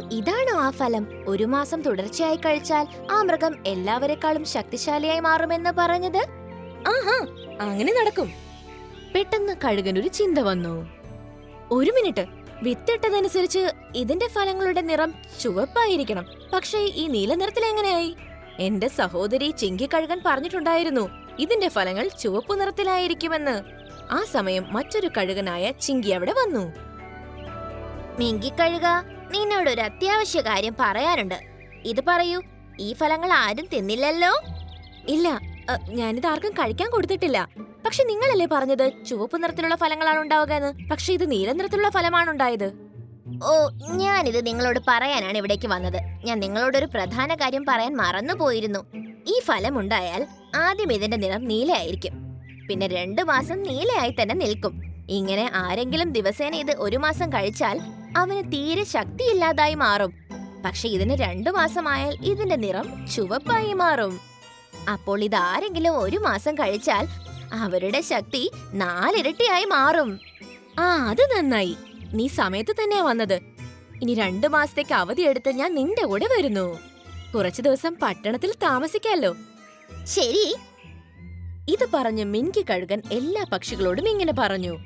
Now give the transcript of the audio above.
ഇതാണോ ആ ഫലം? ഒരു മാസം തുടർച്ചയായി കഴിച്ചാൽ ആ മൃഗം എല്ലാവരെക്കാളും ശക്തിശാലിയായി മാറുമെന്ന് പറഞ്ഞത്? ആഹാ അങ്ങനെ നടക്കും. പെട്ടെന്ന് കഴുകനൊരു ചിന്ത വന്നു. ഒരു മിനിറ്റ് വിത്തിട്ടതനുസരിച്ച് ഇതിന്റെ ഫലങ്ങളുടെ നിറം ചുവപ്പായിരിക്കണം. പക്ഷേ ഈ നീല നിറത്തിൽ എങ്ങനെയായി? എന്റെ സഹോദരി ചിങ്കി കഴുകൻ പറഞ്ഞിട്ടുണ്ടായിരുന്നു ഇതിന്റെ ഫലങ്ങൾ ചുവപ്പു നിറത്തിലായിരിക്കുമെന്ന്. ആ സമയം മറ്റൊരു കഴുകനായ ചിങ്കി അവിടെ വന്നു. മിങ്കിക്കഴുക നിന്നോട് ഒരു അത്യാവശ്യ കാര്യം പറയാനുണ്ട്. ഇത് പറയൂ ഈ ഫലങ്ങൾ ആരും തിന്നില്ലല്ലോ? ഇല്ല ഞാനിത് ആർക്കും കഴിക്കാൻ കൊടുത്തിട്ടില്ല. പക്ഷെ നിങ്ങളല്ലേ പറഞ്ഞത് ചുവപ്പ് നിറത്തിലുള്ള ഫലങ്ങളാണ് ഉണ്ടാവുക എന്ന്? പക്ഷെ ഇത് നീല നിറത്തിലുള്ള ഫലമാണ് ഉണ്ടായത്. ഓ ഞാനിത് നിങ്ങളോട് പറയാനാണ് ഇവിടേക്ക് വന്നത്. ഞാൻ നിങ്ങളോടൊരു പ്രധാന കാര്യം പറയാൻ മറന്നുപോയിരുന്നു. ഈ ഫലം ഉണ്ടായാൽ ആദ്യം ഇതിന്റെ നിറം നീലയായിരിക്കും. പിന്നെ രണ്ടു മാസം നീലയായി തന്നെ നിൽക്കും. ഇങ്ങനെ ആരെങ്കിലും ദിവസേന ഇത് ഒരു മാസം കഴിച്ചാൽ അവന് തീരെ ശക്തിയില്ലാതായി മാറും. പക്ഷെ ഇതിന് രണ്ടു മാസമായാൽ ഇതിന്റെ നിറം ചുവപ്പായി മാറും. അപ്പോൾ ഇതാരെങ്കിലും ഒരു മാസം കഴിച്ചാൽ അവരുടെ ശക്തി നാലിരട്ടിയായി മാറും. ആ അത് നന്നായി. നീ സമയത്ത് തന്നെയാ വന്നത്. ഇനി രണ്ടു മാസത്തേക്ക് അവധി എടുത്ത് ഞാൻ നിന്റെ കൂടെ വരുന്നു. കുറച്ചു ദിവസം പട്ടണത്തിൽ താമസിക്കാലോ. ശരി. ഇത് പറഞ്ഞ് മിൻകി കഴുകൻ എല്ലാ പക്ഷികളോടും ഇങ്ങനെ പറഞ്ഞു.